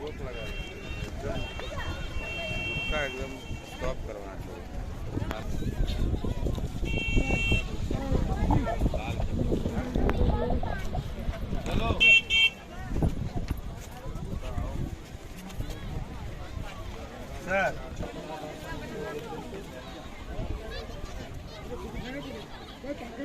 रोक लगा एकदम उसका एकदम स्टॉप करवाना चाहिए चलो सर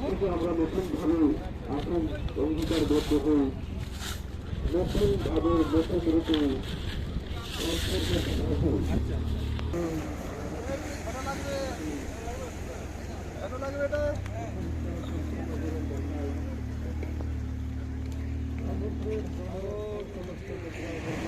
থেকে আমরা নতুনভাবে এখন অঙ্গীকারবদ্ধ হই। নতুনভাবে নতুন রূপে সুন্দরবন সর্বস্তরের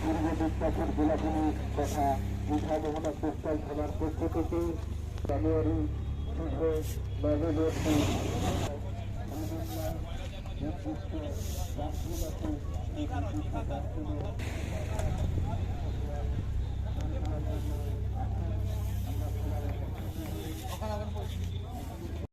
পূর্ব বিদ্যাপুর জেলাভূমি তথা দীঘা মোহনা কোস্টাল থানার পক্ষ থেকে জানুয়ারি নভেম্বর